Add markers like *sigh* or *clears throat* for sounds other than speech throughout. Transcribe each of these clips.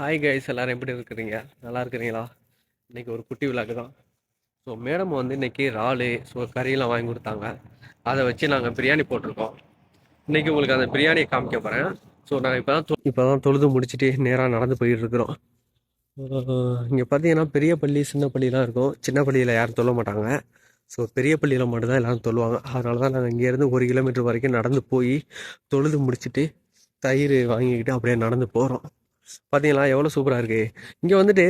Hi guys எல்லோரும் எப்படி இருக்கிறீங்க? நல்லா இருக்கிறீங்களா? இன்னைக்கு ஒரு குட்டி விழாக்கு தான். ஸோ மேடம் வந்து இன்னைக்கு இறாலு ஸோ கறியெல்லாம் வாங்கி கொடுத்தாங்க. அதை வச்சு நாங்கள் பிரியாணி போட்டிருக்கோம். இன்றைக்கி உங்களுக்கு அந்த பிரியாணியை காமிக்க போகிறேன் ஸோ நாங்கள் இப்போ தான் இப்போ தான் தொழுது முடிச்சுட்டு நேராக நடந்து போயிட்டு இருக்கிறோம். இங்கே பார்த்தீங்கன்னா பெரிய பள்ளி சின்ன பள்ளிலாம் இருக்கும். சின்ன பள்ளியில் யாரும் சொல்ல மாட்டாங்க. ஸோ பெரிய பள்ளியில் மட்டும்தான் எல்லோரும் சொல்லுவாங்க அதனால தான் நாங்கள் இங்கேருந்து ஒரு கிலோமீட்டர் வரைக்கும் நடந்து போய் தொழுது முடிச்சுட்டு தயிர் வாங்கிக்கிட்டு அப்படியே நடந்து போகிறோம் பார்த்தீங்களா எவ்வளோ சூப்பராக இருக்குது இங்கே வந்துட்டு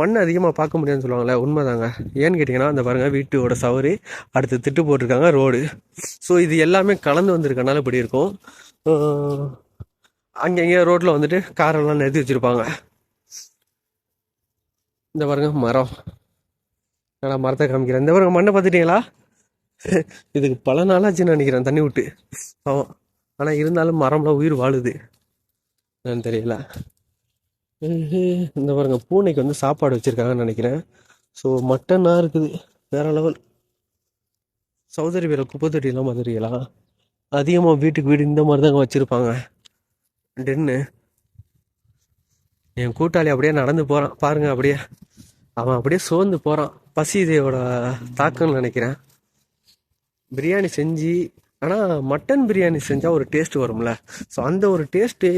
மண் அதிகமாக பார்க்க முடியாதுன்னு சொல்லுவாங்கள்ல உண்மைதாங்க. ஏன்னு கேட்டிங்கன்னா அந்த பாருங்கள் வீட்டோட சவறு அடுத்து திட்டு போட்டிருக்காங்க ரோடு. ஸோ இது எல்லாமே கலந்து வந்திருக்கனால இப்படி இருக்கும். அங்கங்கே ரோட்டில் வந்துட்டு காரெல்லாம் நிறுத்தி வச்சுருப்பாங்க. இந்த பாருங்க மரம். நான் மரத்தை காமிக்கிறேன்? இந்த பாருங்க மண்ணை பார்த்துட்டீங்களா? இதுக்கு பல நாளாச்சுன்னு நினைக்கிறேன் தண்ணி விட்டு. ஆமாம் ஆனால் இருந்தாலும் மரம்லாம் உயிர் வாழுது. என்னன்னு தெரியல. இந்த பாருங்க பூனைக்கு வந்து சாப்பாடு வச்சுருக்காங்கன்னு நினைக்கிறேன். ஸோ மட்டனாக இருக்குது. வேற லெவல் சௌதரி வேலை குப்பை தொட்டிலாம் பார்த்துருக்கீங்களா அதிகமாக வீட்டுக்கு வீடு இந்த மாதிரி தாங்க வச்சுருப்பாங்க டென்னு என் கூட்டாளி அப்படியே நடந்து போகிறான் பாருங்க அப்படியே. அவன் அப்படியே சோர்ந்து போகிறான் பசி இதோட தாக்கம்னு நினைக்கிறேன். பிரியாணி செஞ்சு ஆனால் மட்டன் பிரியாணி செஞ்சால் ஒரு டேஸ்ட் வரும்ல. ஸோ அந்த ஒரு டேஸ்ட்டு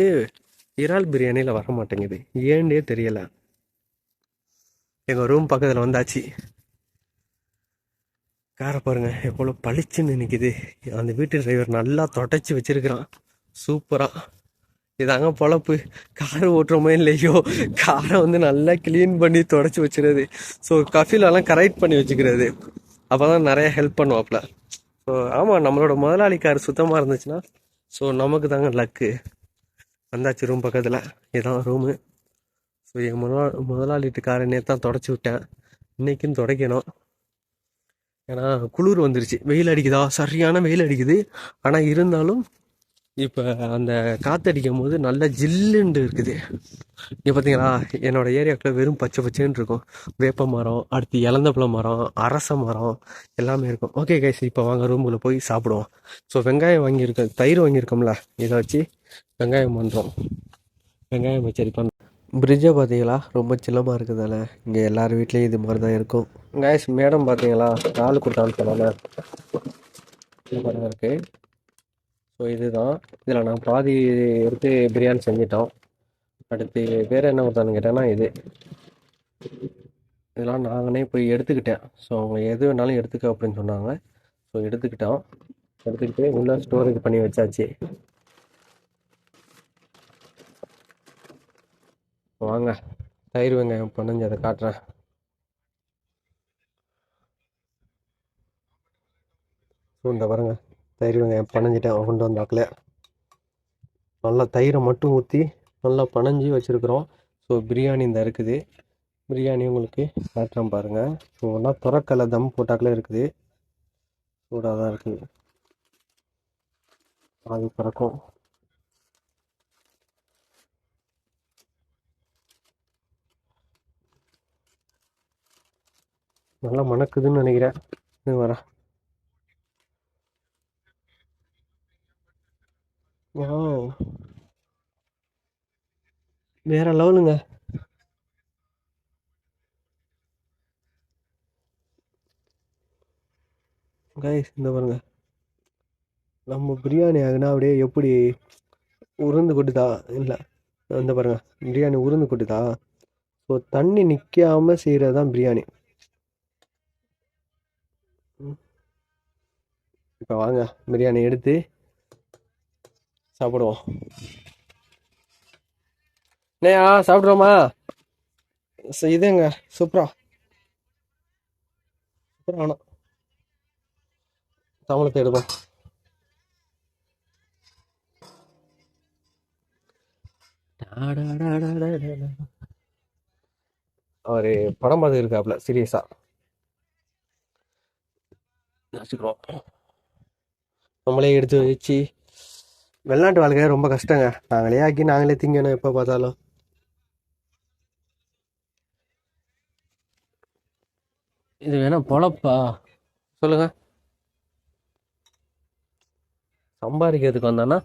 இறால் பிரியாணியில் வர மாட்டேங்குது ஏன்னே தெரியல. எங்கள் ரூம் பக்கத்தில் வந்தாச்சு. காரை பாருங்க எவ்வளோ பளிச்சுன்னு நிற்கிது அந்த வீட்டு டிரைவர் நல்லா தொடச்சி வச்சிருக்கிறான். சூப்பராக இதாங்க பொழப்பு. கார் ஓட்டுறோமோ இல்லையோ? காரை வந்து நல்லா க்ளீன் பண்ணி தொடச்சி வச்சுருது. ஸோ கஃபிலெல்லாம் கரெக்ட் பண்ணி வச்சுக்கிறது. அப்போ தான் நிறைய ஹெல்ப் பண்ணுவாப்ல. ஸோ ஆமாம் நம்மளோட முதலாளி கார் சுத்தமாக இருந்துச்சுன்னா ஸோ நமக்கு தாங்க லக்கு வந்தாச்சு ரூம் பக்கத்தில். இதான் ரூமு ஸோ என் முதலா முதலாளிட்டு நேற்று தான் தொடச்சி விட்டேன். இன்னைக்கும் துடைக்கணும். ஏன்னா குளிர் வந்துருச்சு. வெயில் அடிக்குதா? சரியான வெயில் அடிக்குது. ஆனால் இருந்தாலும் இப்போ அந்த காற்றடிக்கும் போது நல்ல ஜில்லுண்டு இருக்குது. இங்கே பார்த்தீங்களா என்னோட ஏரியாவுக்குள்ள வெறும் பச்சை பச்சைன்னு இருக்கும். வேப்ப மரம் அடுத்து இலந்தப்பழ மரம் அரச மரம் எல்லாமே இருக்கும். ஓகே கைஸ் இப்போ வாங்க ரூமுக்குள்ளே போய் சாப்பிடுவோம். ஸோ வெங்காயம் வாங்கியிருக்க தயிர் வாங்கியிருக்கோம்ல. இதை வச்சு வெங்காயம் பண்ணுறோம் வெங்காயம் பச்சடி பண்ணுறோம் பிரிட்ஜை பார்த்தீங்களா? ரொம்ப சின்னமாக இருக்குதால இங்கே எல்லார் வீட்லேயும் இது மாதிரி தான் இருக்கும். கைஸ் மேடம் பார்த்தீங்களா? நாலு கொடுத்தான்னு சொன்னால இருக்குது ஸோ இதுதான். இதில் நான் பாதி எடுத்து பிரியாணி செஞ்சிட்டோம். அடுத்து வேறு என்ன கொடுத்தான்னு கேட்டேன்னா இது. இதெல்லாம் நாங்களே போய் எடுத்துக்கிட்டேன். ஸோ அவங்க எது வேணாலும் எடுத்துக்க அப்படின்னு சொன்னாங்க. ஸோ எடுத்துக்கிட்டோம். எடுத்துக்கிட்டு உள்ள ஸ்டோரேஜ் பண்ணி வச்சாச்சு. வாங்க. தயிர் வெங்காயம் பண்ணஞ்சு அதை காட்டுறேன். ஸோ இந்த பாருங்க. தயிர் வெங்காயம் பனஞ்சிட்டேன் கொண்டு வந்தாக்கில் நல்லா தயிரை மட்டும் ஊற்றி நல்லா பனஞ்சி வச்சுருக்குறோம். ஸோ பிரியாணி இந்த இருக்குது. பிரியாணி உங்களுக்கு காட்டுறேன் பாருங்கள் ஸோ ஒன்றா துறக்கலை தம் போட்டாக்கில் இருக்குது. சூடாக தான் இருக்குது. அது பிறக்கும் நல்லா மணக்குதுன்னு நினைக்கிறேன். வரா வரேன் வேற லெவலுங்க. கைஸ் இந்த பாருங்க. நம்ம பிரியாணி ஆகுனா அப்படியே எப்படி உருந்து கொட்டுதா? இல்லை இந்த பாருங்க. பிரியாணி உருந்து கொட்டுதா? ஸோ தண்ணி நிற்காமல் செய்கிறது தான் பிரியாணி. இப்போ வாங்க பிரியாணி எடுத்து சாப்பிடுவோம். நேயா சாப்பிட்றோமா இதுங்க சூப்பரா சூப்பரா ஆனால் தமிழத்தை எடுப்போம். அவர் படம் பார்த்து இருக்காப்புல சீரியஸா. வச்சுக்கிறோம் நம்மளே எடுத்து வச்சு வெளிநாட்டு வாழ்க்கை ரொம்ப கஷ்டங்க. நாங்களே ஆக்கி நாங்களே திங்கணும் எப்போ பார்த்தாலும். இது வேணா பொழப்பா? சொல்லுங்க. சம்பாதிக்கிறதுக்கு வந்தான்னா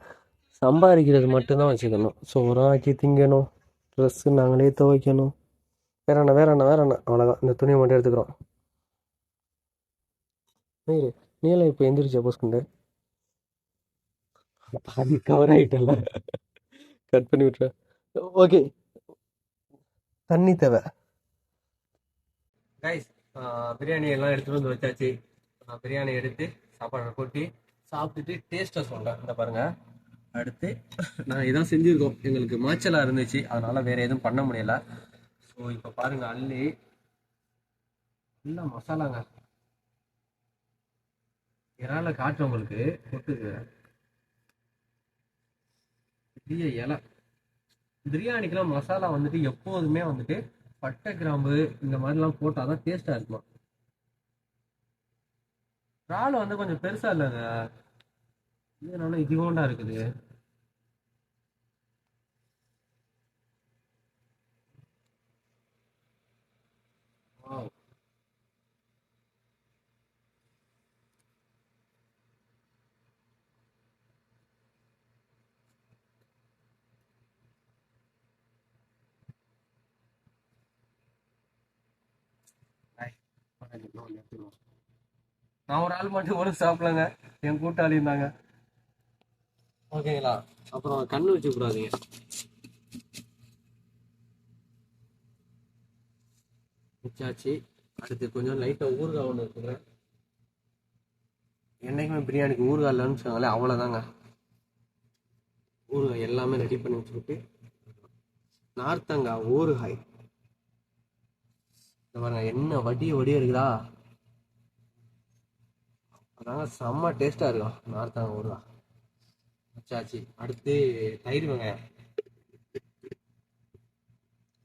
சம்பாதிக்கிறது மட்டும்தான் வச்சுக்கணும். சோறாக ஆக்கி திங்கணும். ட்ரெஸ்ஸு நாங்களே துவைக்கணும். வேற என்ன வேற என்ன வேற என்ன? அவ்வளோதான் இந்த துணியை மட்டும் எடுத்துக்கிறோம். மயிறு நீலாம் இப்போ எந்திரிச்சா போஸ்குண்டு பாதி கவர் ஆகிட்டல கட் பண்ணி விட்டுறேன் ஓகே தண்ணி தேவை. கைஸ் பிரியாணி எல்லாம் எடுத்துட்டு வந்து வச்சாச்சு. பிரியாணி எடுத்து சாப்பாடு கொட்டி சாப்பிட்டுட்டு டேஸ்ட்டை சொல்கிறேன் இந்த பாருங்க. அடுத்து நான் இதான் செஞ்சுருக்கோம். எங்களுக்கு மாச்சலா இருந்துச்சு. அதனால வேற எதுவும் பண்ண முடியல. ஸோ இப்போ பாருங்க அள்ளி. எல்லாம் மசாலாங்க. இறால காற்று உங்களுக்கு கொட்டுக்கு பெரிய இலை. பிரியாணிக்கெல்லாம் மசாலா வந்துட்டு எப்போதுமே வந்துட்டு பட்டை கிராம்பு இந்த மாதிரிலாம் போட்டால் தான் டேஸ்ட்டாக இருக்குமா? இறால் வந்து கொஞ்சம் பெருசா இல்லைங்க. இதனால இதுவோண்டா இருக்குது. நான் ஒரு ஆள் மட்டும் கூட சாப்பிடலங்க. என் கூட்டாளி இருந்தாங்க. ஓகேங்களா அப்புறம் கண்ணு வச்சு கூடாதீங்க வச்சாச்சு. அடுத்து கொஞ்சம் லைட்டாக ஊறுகாய் ஒன்று இருக்குங்க. என்னைக்குமே பிரியாணிக்கு ஊறுகாய் இல்லைன்னு சொன்னாலே அவ்வளோதாங்க ஊறுகாய் எல்லாமே ரெடி பண்ணி வச்சுக்கிட்டு நார்த்தங்காய் ஊறுகாய். பாருங்க என்ன வடி வடி இருக்குதா? அதாங்க செம்ம டேஸ்டா இருக்கும். நார்த்தாங்க ஊறுகாய் வச்சாச்சு அடுத்து தயிர் வெங்காயம்.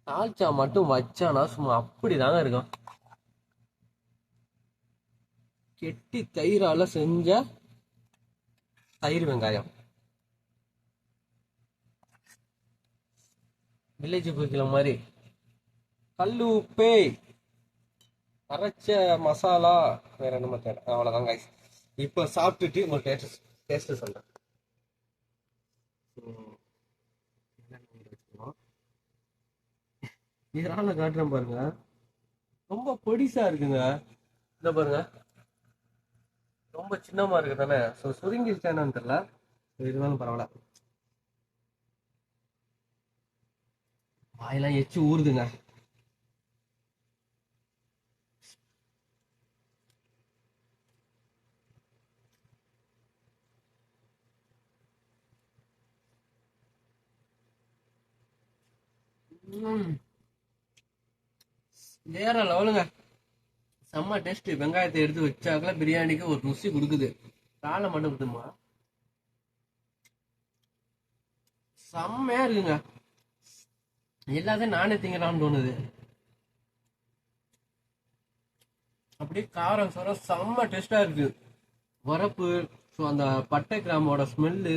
தால்ச்சா மட்டும் வச்சானா சும்மா அப்படிதாங்க இருக்கும். கெட்டி தயிரால செஞ்ச தயிர் வெங்காயம். வில்லேஜ் குக்கில மாதிரி. கல்லு உப்பே. அரைச்ச மசாலா வேற என்ன தேவை அவ்வளவுதான் guys. இப்போ சாப்பிட்டுட்டு ஒரு டேஸ்ட் டேஸ்ட் சொல்றேன். *laughs* இதனால காட்டுறேன் பாருங்க. ரொம்ப பொடிசா இருக்குங்க. இந்த பாருங்க. ரொம்ப சின்னமா இருக்கு தானே ஸோ சுருங்கிருச்சா என்னன்னு தெரியல. இருந்தாலும் பரவாயில்ல. வாயெல்லாம் எச்சு ஊறுதுங்க. வேற லெவலுங்க. செம்ம டேஸ்ட் வெங்காயத்தை எடுத்து வச்சாக்கல பிரியாணிக்கு ஒரு ருசி கொடுக்குது. காலை மட்டும் கொடுத்துமா செம்மையா இருக்குங்க. எல்லாத்தையும் நானே திங்கலாம்னு தோணுது. அப்படியே காரம் சாரம் செம்ம டேஸ்டா இருக்கு. வரப்பு ஸோ அந்த பட்டை கிராமோட ஸ்மெல்லு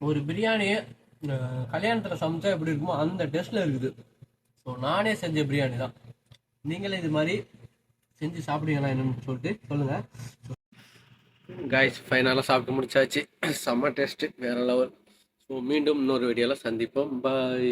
ஒரு பிரியாணியை கல்யாணத்தில் சமைச்சா எப்படி இருக்குமோ அந்த டேஸ்ட்ல இருக்குது. ஸோ நானே செஞ்ச பிரியாணி தான். நீங்களே இது மாதிரி செஞ்சு சாப்பிடுவீங்களா என்னன்னு சொல்லிட்டு சொல்லுங்க. காய்ஸ் ஃபைனலாக சாப்பிட்டு முடிச்சாச்சு. *clears throat* செம்ம டேஸ்ட்டு வேற லெவல் ஸோ மீண்டும் இன்னொரு வீடியோவில் சந்திப்போம். பாய்